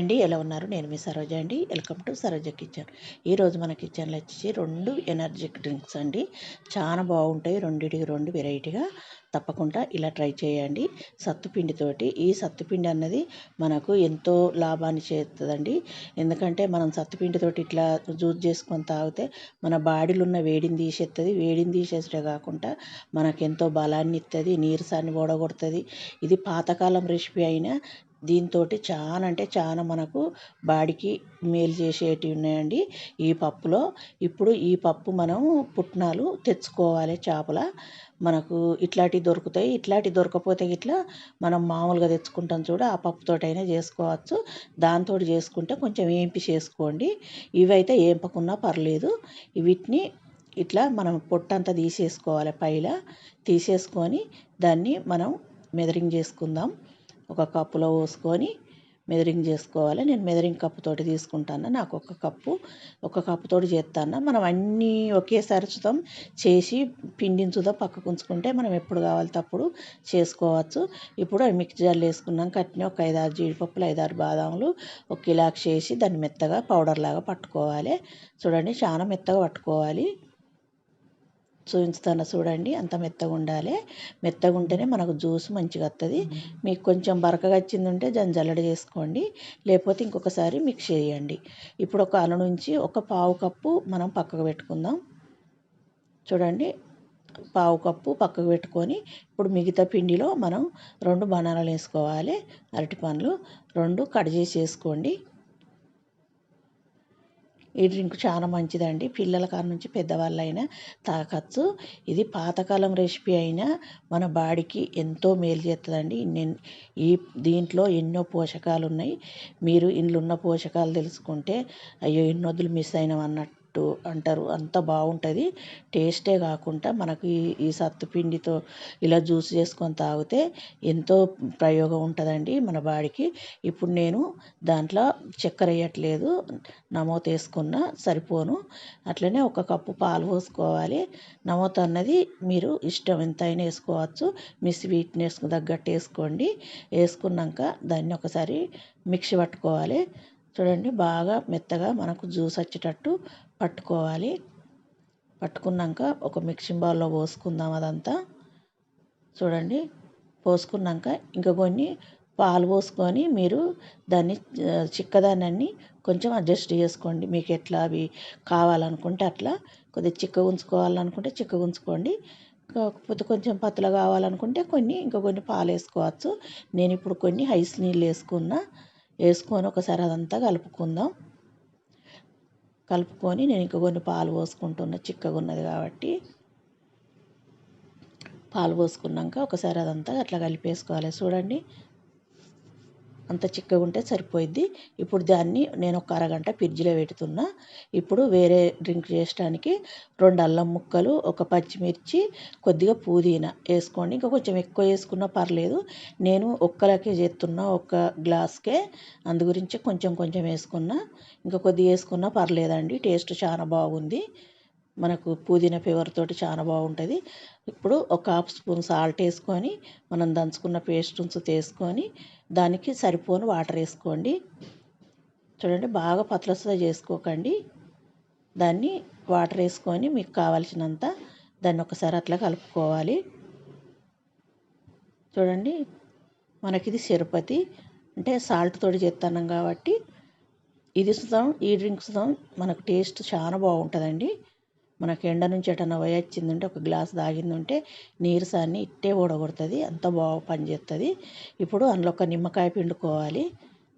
అండి. ఎలా ఉన్నారు? నేను మీ సరోజ అండి. Welcome to Saroja kitchen. ఈరోజు మన కిచెన్లో వచ్చేసి రెండు ఎనర్జిక్ డ్రింక్స్ అండి. చాలా బాగుంటాయి. రెండింటికి రెండు వెరైటీగా తప్పకుండా ఇలా ట్రై చేయండి. సత్తుపిండితోటి ఈ సత్తుపిండి అన్నది మనకు ఎంతో లాభాన్ని చేస్తుందండి ఎందుకంటే మనం సత్తుపిండితోటి ఇట్లా జ్యూస్ చేసుకొని తాగితే మన బాడీలో ఉన్న వేడిని తీసేస్తుంది వేడిని తీసేసే కాకుండా మనకు ఎంతో బలాన్ని ఇస్తుంది నీరసాన్ని ఓడగొడుతుంది. ఇది పాతకాలం రెసిపీ అయినా దీంతో చాలా అంటే చాలా మనకు బాడీకి మేలు చేసేటివి ఉన్నాయండి. ఈ పప్పులో ఇప్పుడు ఈ పప్పు మనం పుట్నాలు తెచ్చుకోవాలి చేపల. మనకు ఇట్లాంటివి దొరుకుతాయి ఇట్లాంటివి దొరకపోతే ఇట్లా మనం మామూలుగా తెచ్చుకుంటాం చూడ ఆ పప్పుతోటైనా చేసుకోవచ్చు. దాంతో చేసుకుంటే కొంచెం ఏంపి చేసుకోండి. ఇవైతే ఏంపకున్నా పర్లేదు. వీటిని ఇట్లా మనం పొట్టంతా తీసేసుకోవాలి పైలా. తీసేసుకొని దాన్ని మనం మెదరింగ్ చేసుకుందాం. ఒక కప్పులో పోసుకొని మెదరింగ్ చేసుకోవాలి. నేను మెదరింగ్ కప్పుతోటి తీసుకుంటాను నాకు ఒక కప్పు ఒక కప్పుతోటి చేస్తాను మనం అన్నీ ఒకేసారి చూద్దాం చేసి పిండిని చూద్దాం పక్కకు ఉంచుకుంటే మనం ఎప్పుడు కావాలి తప్పుడు చేసుకోవచ్చు. ఇప్పుడు మిక్స్ జార్లు వేసుకున్నాం కట్టిన ఒక ఐదారు జీడిపప్పులు ఐదారు బాదాములు ఒక ఇలాక్ చేసి దాన్ని మెత్తగా పౌడర్ లాగా పట్టుకోవాలి. చూడండి చాలా మెత్తగా పట్టుకోవాలి. చూపించుతాను చూడండి. అంత మెత్తగా ఉండాలి. మెత్తగా ఉంటేనే మనకు జ్యూస్ మంచిగా వస్తుంది మీకు కొంచెం బరకగా వచ్చింది ఉంటే దాన్ని జల్లడి చేసుకోండి. లేకపోతే ఇంకొకసారి మిక్స్ చేయండి. ఇప్పుడు ఒక అల నుంచి ఒక పావు కప్పు మనం పక్కకు పెట్టుకుందాం. చూడండి. పావు కప్పు పక్కకు పెట్టుకొని ఇప్పుడు మిగతా పిండిలో మనం రెండు బనానాలు వేసుకోవాలి. అరటి పండ్లు రెండు కట్ చేసి వేసుకోండి. ఈ డ్రింక్ చాలా మంచిదండి. పిల్లల కాడ నుంచి పెద్దవాళ్ళైనా తాగచ్చు ఇది పాతకాలం రెసిపీ అయినా మన బాడీకి ఎంతో మేలు చేస్తుందండి ఈ దీంట్లో ఎన్నో పోషకాలు ఉన్నాయి మీరు ఇందులో ఉన్న పోషకాలు తెలుసుకుంటే అయ్యో ఎన్నొద్దులు మిస్ అయినాం అన్నట్టు పుట్టు అంటారు. అంత బాగుంటుంది. టేస్టే కాకుండా మనకి ఈ సత్తుపిండితో ఇలా జ్యూస్ చేసుకొని తాగితే ఎంతో ప్రయోగం ఉంటుందండి మన బాడీకి. ఇప్పుడు నేను దాంట్లో చక్కెర వేయట్లేదు. నమోత వేసుకున్న సరిపోను. అట్లనే ఒక కప్పు పాలు పోసుకోవాలి. నమోత అన్నది మీరు ఇష్టం ఎంతైనా వేసుకోవచ్చు. మీ స్వీట్నెస్ తగ్గట్టు వేసుకోండి. వేసుకున్నాక దాన్ని ఒకసారి మిక్సీ పట్టుకోవాలి. చూడండి బాగా మెత్తగా మనకు జ్యూస్ వచ్చేటట్టు పట్టుకోవాలి. పట్టుకున్నాక ఒక మిక్సింగ్ బౌల్లో పోసుకుందాం అదంతా. చూడండి పోసుకున్నాక ఇంకా కొన్ని పాలు పోసుకొని మీరు దాన్ని చిక్కదానాన్ని కొంచెం అడ్జస్ట్ చేసుకోండి. మీకు ఎట్లా అవి కావాలనుకుంటే అట్లా. కొద్దిగా చిక్కగా ఉంచుకోవాలనుకుంటే చిక్కగా ఉంచుకోండి. కాకపోతే కొంచెం పతల కావాలనుకుంటే కొన్ని ఇంకా కొన్ని పాలు వేసుకోవచ్చు. నేను ఇప్పుడు కొన్ని ఐస్ నీళ్ళు వేసుకున్నా. వేసుకొని ఒకసారి అదంతా కలుపుకుందాం. కలుపుకొని నేను ఇంక కొన్ని పాలు పోసుకుంటున్నా. చిక్కగా ఉన్నది కాబట్టి పాలు పోసుకున్నాక ఒకసారి అదంతా అట్లా కలిపేసుకోవాలి. చూడండి అంత చిక్కగా ఉంటే సరిపోయిద్ది. ఇప్పుడు దాన్ని నేను ఒక అరగంట ఫ్రిడ్జ్లో పెడుతున్నా. ఇప్పుడు వేరే డ్రింక్ చేయడానికి రెండు అల్లం ముక్కలు ఒక పచ్చిమిర్చి కొద్దిగా పుదీనా వేసుకోండి. ఇంకా కొంచెం ఎక్కువ వేసుకున్నా పర్లేదు. నేను ఒక్కలకే చేస్తున్నా ఒక గ్లాస్కే. అందు గురించి కొంచెం కొంచెం వేసుకున్నా. ఇంకా కొద్దిగా వేసుకున్నా పర్లేదండి. టేస్ట్ చాలా బాగుంది. మనకు పుదీనా ఫ్లేవర్ తోటి చాలా బాగుంటుంది. ఇప్పుడు ఒక హాఫ్ స్పూన్ సాల్ట్ వేసుకొని మనం దంచుకున్న పేస్ట్ తీసుకొని దానికి సరిపోని వాటర్ వేసుకోండి. చూడండి బాగా పతలసగా చేసుకోకండి. దాన్ని వాటర్ వేసుకొని మీకు కావాల్సినంత దాన్ని ఒకసారి అట్లా కలుపుకోవాలి. చూడండి మనకిది తిరుపతి అంటే సాల్ట్ తోటి చేస్తున్నాం కాబట్టి ఇది సుతం ఈ డ్రింక్స్ సుతం మనకు టేస్ట్ చాలా బాగుంటుందండి. మనకు ఎండ నుంచి ఎటన్నా పోయి ఒక గ్లాస్ తాగిందంటే నీరసాన్ని ఇట్టే ఓడగొడుతుంది అంత బాగా పనిచేస్తుంది ఇప్పుడు అందులో ఒక నిమ్మకాయ పిండుకోవాలి.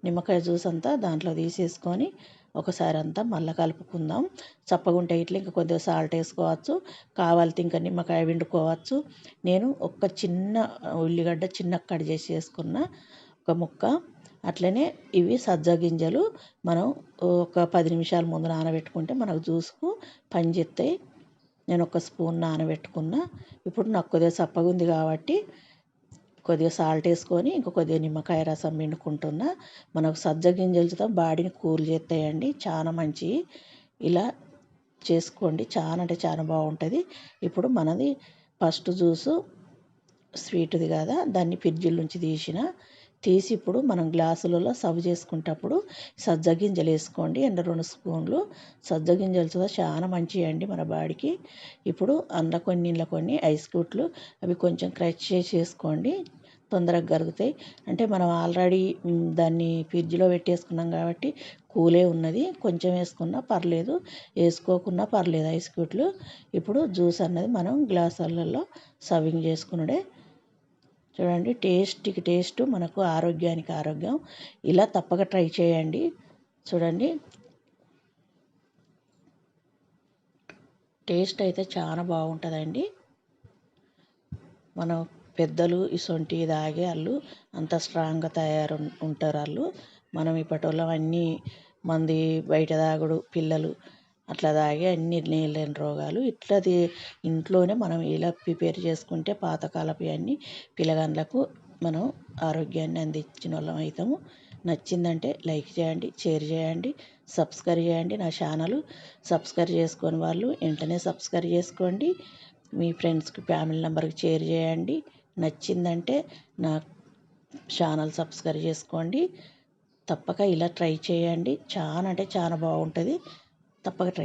నిమ్మకాయ జ్యూస్ అంతా దాంట్లో తీసేసుకొని ఒకసారి అంతా మళ్ళీ కలుపుకుందాం. చప్పగుంటే ఇట్లా ఇంకా కొద్దిగా సాల్ట్ వేసుకోవచ్చు. కావాలితే ఇంకా నిమ్మకాయ పిండుకోవచ్చు. నేను ఒక చిన్న ఉల్లిగడ్డ చిన్న కట్ చేసి వేసుకున్న ఒక ముక్క అట్లనే ఇవి సజ్జ గింజలు మనం ఒక పది నిమిషాల ముందు నానబెట్టుకుంటే మనకు జ్యూస్కు పనిచేస్తాయి. నేను ఒక స్పూన్ నానబెట్టుకున్న. ఇప్పుడు నాకు కొద్దిగా చప్పగా ఉంది కాబట్టి కొద్దిగా సాల్ట్ వేసుకొని ఇంకా కొద్దిగా నిమ్మకాయ రసం పిండుకుంటున్నా. మనకు సజ్జ గింజలతో బాడీని కూల్ చేస్తాయండి. చాలా మంచి ఇలా చేసుకోండి. చాలా అంటే చాలా బాగుంటుంది. ఇప్పుడు మనది ఫస్ట్ జ్యూసు స్వీట్ది కదా దాన్ని ఫ్రిడ్జ్ నుంచి తీసిన. తీసి ఇప్పుడు మనం గ్లాసులలో సర్వ్ చేసుకునేటప్పుడు సజ్జ గింజలు వేసుకోండి. అండ్ రెండు స్పూన్లు సజ్జ గింజలు చాలా మంచివి అండి మన బాడీకి. ఇప్పుడు అందులో కొన్ని ఇందులో కొన్ని ఐస్ క్యూట్లు అవి కొంచెం క్రష్ చేసి వేసుకోండి తొందరగా కరుగుతాయి. అంటే మనం ఆల్రెడీ దాన్ని ఫ్రిడ్జ్లో పెట్టేసుకున్నాం కాబట్టి కూలే ఉన్నది. కొంచెం వేసుకున్నా పర్లేదు. వేసుకోకున్నా పర్లేదు ఐస్ క్యూట్లు ఇప్పుడు జ్యూస్ అన్నది మనం గ్లాసులలో సర్వింగ్ చేసుకునుడే చూడండి టేస్ట్కి టేస్ట్ మనకు ఆరోగ్యానికి ఆరోగ్యం. ఇలా తప్పక ట్రై చేయండి. చూడండి. టేస్ట్ అయితే చాలా బాగుంటుందండి. మనం పెద్దలు ఇసొంటి తాగే వాళ్ళు అంత స్ట్రాంగ్గా తయారు ఉంటారు వాళ్ళు. మనం ఇప్పటి వాళ్ళం అన్నీ మంది బయట తాగుడు పిల్లలు అట్లా తాగి అన్ని లేని రోగాలు ఇట్లాది ఇంట్లోనే మనం ఇలా ప్రిపేర్ చేసుకుంటే పాతకాలపు అన్నీ పిల్లగాండ్లకు మనం ఆరోగ్యాన్ని అందించిన వాళ్ళం అవుతాము నచ్చిందంటే లైక్ చేయండి షేర్ చేయండి సబ్స్క్రైబ్ చేయండి నా ఛానల్. సబ్స్క్రైబ్ చేసుకొని వాళ్ళు వెంటనే సబ్స్క్రైబ్ చేసుకోండి. మీ ఫ్రెండ్స్కి ఫ్యామిలీ మెంబర్కి షేర్ చేయండి. నచ్చిందంటే నా ఛానల్ సబ్స్క్రైబ్ చేసుకోండి. తప్పక ఇలా ట్రై చేయండి. చాలా అంటే చాలా బాగుంటుంది. తప్పక ట్రై